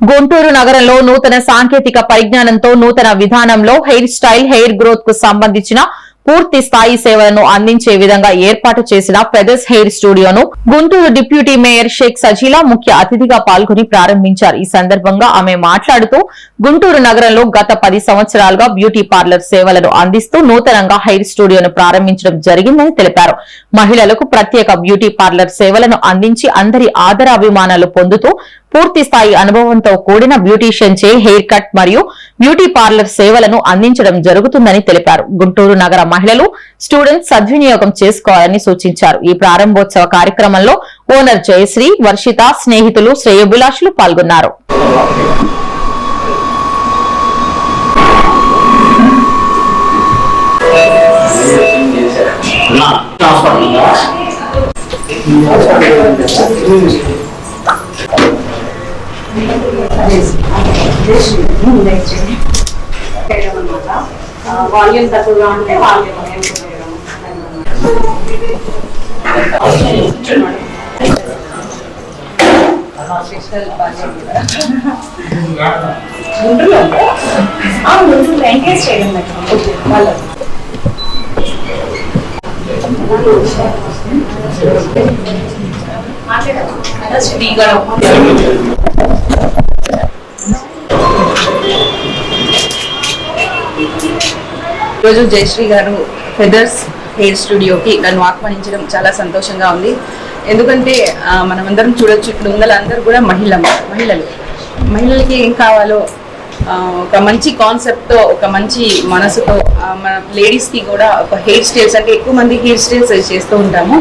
గుంటూరు నగరంలో నూతన సాంకేతిక పరిజ్ఞానంతో నూతన విధానంలో హెయిర్ స్టైల్ హెయిర్ గ్రోత్కు సంబంధించిన పూర్తి స్థాయి సేవలను అందించే విధంగా ఏర్పాటు చేసిన ఫెదర్స్ హెయిర్ స్టూడియోను గుంటూరు డిప్యూటీ మేయర్ షేక్ సజీలా ముఖ్య అతిథిగా పాల్గొని ప్రారంభించారు. ఈ సందర్భంగా ఆమె మాట్లాడుతూ గుంటూరు నగరంలో గత పది సంవత్సరాలుగా బ్యూటీ పార్లర్ సేవలను అందిస్తూ నూతనంగా హెయిర్ స్టూడియోను ప్రారంభించడం జరిగిందని తెలిపారు. మహిళలకు ప్రత్యేక బ్యూటీ పార్లర్ సేవలను అందించి అందరి ఆదరాభిమానాలు పొందుతూ పూర్తి స్థాయి అనుభవంతో కూడిన బ్యూటీషియన్ చే హెయిర్ కట్ మరియు బ్యూటీ పార్లర్ సేవలను అందించడం జరుగుతుందని తెలిపారు. గుంటూరు నగర మహిళలు స్టూడెంట్స్ సద్వినియోగం చేసుకోవాలని సూచించారు. ఈ ప్రారంభోత్సవ కార్యక్రమంలో ఓనర్ జయశ్రీ వర్షిత స్నేహితులు శ్రేయభిలాషులు పాల్గొన్నారు. హాస్పిటల్ ట్రాన్స్ఫర్ ఉందా వాల్యూమ్ తక్కువగా ఉంటే వాల్యూమ్ గుంటూరులో ఎంకరేజ్ చేయడం వాళ్ళు ఈరోజు జయశ్రీ గారు ఫెదర్స్ హెయిర్ స్టూడియోకి నన్ను ఆహ్వానించడం చాలా సంతోషంగా ఉంది. ఎందుకంటే మనం మనమందరం చూడొచ్చు ఇప్పుడు ఉన్న అందరూ కూడా మహిళ మహిళలు. మహిళలకి ఏం కావాలో ఒక మంచి కాన్సెప్ట్తో ఒక మంచి మనసుతో మన లేడీస్కి కూడా ఒక హెయిర్ స్టైల్స్ అంటే ఎక్కువ మంది హెయిర్ స్టైల్స్ చేస్తూ ఉంటాము.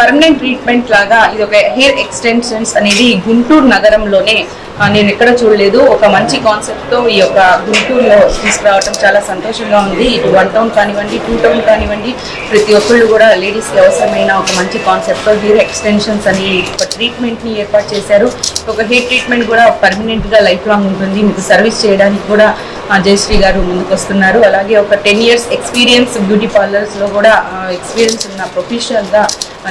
పర్మనెంట్ ట్రీట్మెంట్ లాగా ఇది ఒక హెయిర్ ఎక్స్టెన్షన్స్ అనేది గుంటూరు నగరంలోనే నేను ఎక్కడ చూడలేదు. ఒక మంచి కాన్సెప్ట్తో ఈ యొక్క గుంటూరులో తీసుకురావటం చాలా సంతోషంగా ఉంది. ఇటు వన్ టౌన్ కానివ్వండి టూ టౌన్ కానివ్వండి ప్రతి ఒక్కళ్ళు కూడా లేడీస్కి అవసరమైన ఒక మంచి కాన్సెప్ట్తో హెయిర్ ఎక్స్టెన్షన్స్ అని ఒక ట్రీట్మెంట్ని ఏర్పాటు చేశారు. ఒక హెయిర్ ట్రీట్మెంట్ కూడా పర్మనెంట్గా లైఫ్ లాంగ్ ఉంటుంది. మీకు సర్వీస్ చేయడానికి కూడా జయశ్రీ గారు ముందుకు వస్తున్నారు. అలాగే ఒక టెన్ ఇయర్స్ ఎక్స్పీరియన్స్ బ్యూటీ పార్లర్స్లో కూడా ఎక్స్పీరియన్స్ ఉన్న ప్రొఫెషనల్గా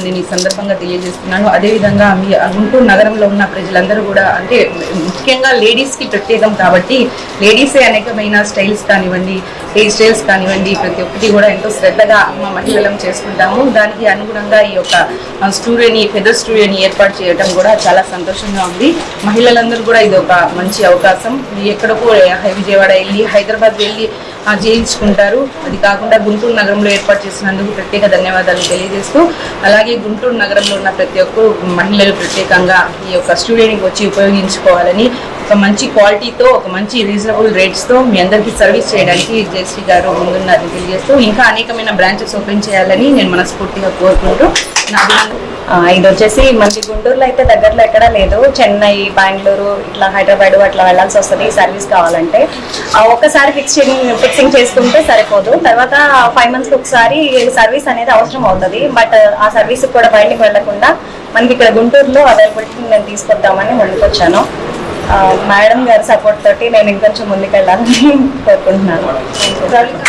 నేను ఈ సందర్భంగా తెలియజేస్తున్నాను. అదేవిధంగా మీ గుంటూరు నగరంలో ఉన్న ప్రజలందరూ కూడా అంటే ముఖ్యంగా లేడీస్కి ప్రత్యేకం కాబట్టి లేడీసే అనేకమైన స్టైల్స్ కానివ్వండి హెయిర్ స్టైల్స్ కానివ్వండి ప్రతి ఒక్కటి కూడా ఎంతో శ్రద్ధగా మా మహిళలం చేసుకుంటాము. దానికి అనుగుణంగా ఈ యొక్క స్టూడియోని ఫెదర్ స్టూడియోని ఏర్పాటు చేయడం కూడా చాలా సంతోషంగా ఉంది. మహిళలందరూ కూడా ఇది ఒక మంచి అవకాశం. ఎక్కడికో విజయవాడ వెళ్ళి హైదరాబాద్ వెళ్ళి జయించుకుంటారు. చేయించుకుంటారు అది కాకుండా గుంటూరు నగరంలో ఏర్పాటు చేసినందుకు ప్రత్యేక ధన్యవాదాలు తెలియజేస్తూ అలాగే గుంటూరు నగరంలో ఉన్న ప్రతి ఒక్కరు మహిళలు ప్రత్యేకంగా ఈ యొక్క స్టూడియోని వచ్చి ఉపయోగించుకోవాలని ఒక మంచి క్వాలిటీతో ఒక మంచి రీజనబుల్ రేట్స్తో మీ అందరికీ సర్వీస్ చేయడానికి జేసీ గారు ముందున్నారని తెలియజేస్తూ ఇంకా అనేకమైన బ్రాంచెస్ ఓపెన్ చేయాలని నేను మనస్ఫూర్తిగా కోరుకుంటూ నా ఇది వచ్చేసి మనకి గుంటూరులో అయితే దగ్గరలో ఎక్కడా లేదు. చెన్నై బెంగళూరు ఇట్లా హైదరాబాద్ అట్లా వెళ్ళాల్సి వస్తుంది. సర్వీస్ కావాలంటే ఒక్కసారి ఫిక్సింగ్ ఫిక్సింగ్ చేసుకుంటే సరిపోదు. తర్వాత ఫైవ్ మంత్స్కి ఒకసారి సర్వీస్ అనేది అవసరం అవుతుంది. బట్ ఆ సర్వీస్ కూడా బయటకు వెళ్ళకుండా మనకి ఇక్కడ గుంటూరులో అవైలబిలిటీ నేను తీసుకొద్దామని ముందుకు వచ్చాను మేడం గారి సపోర్ట్ తోటి నేను ఇంకొంచెం ముందుకెళ్ళాలని కోరుకుంటున్నాను.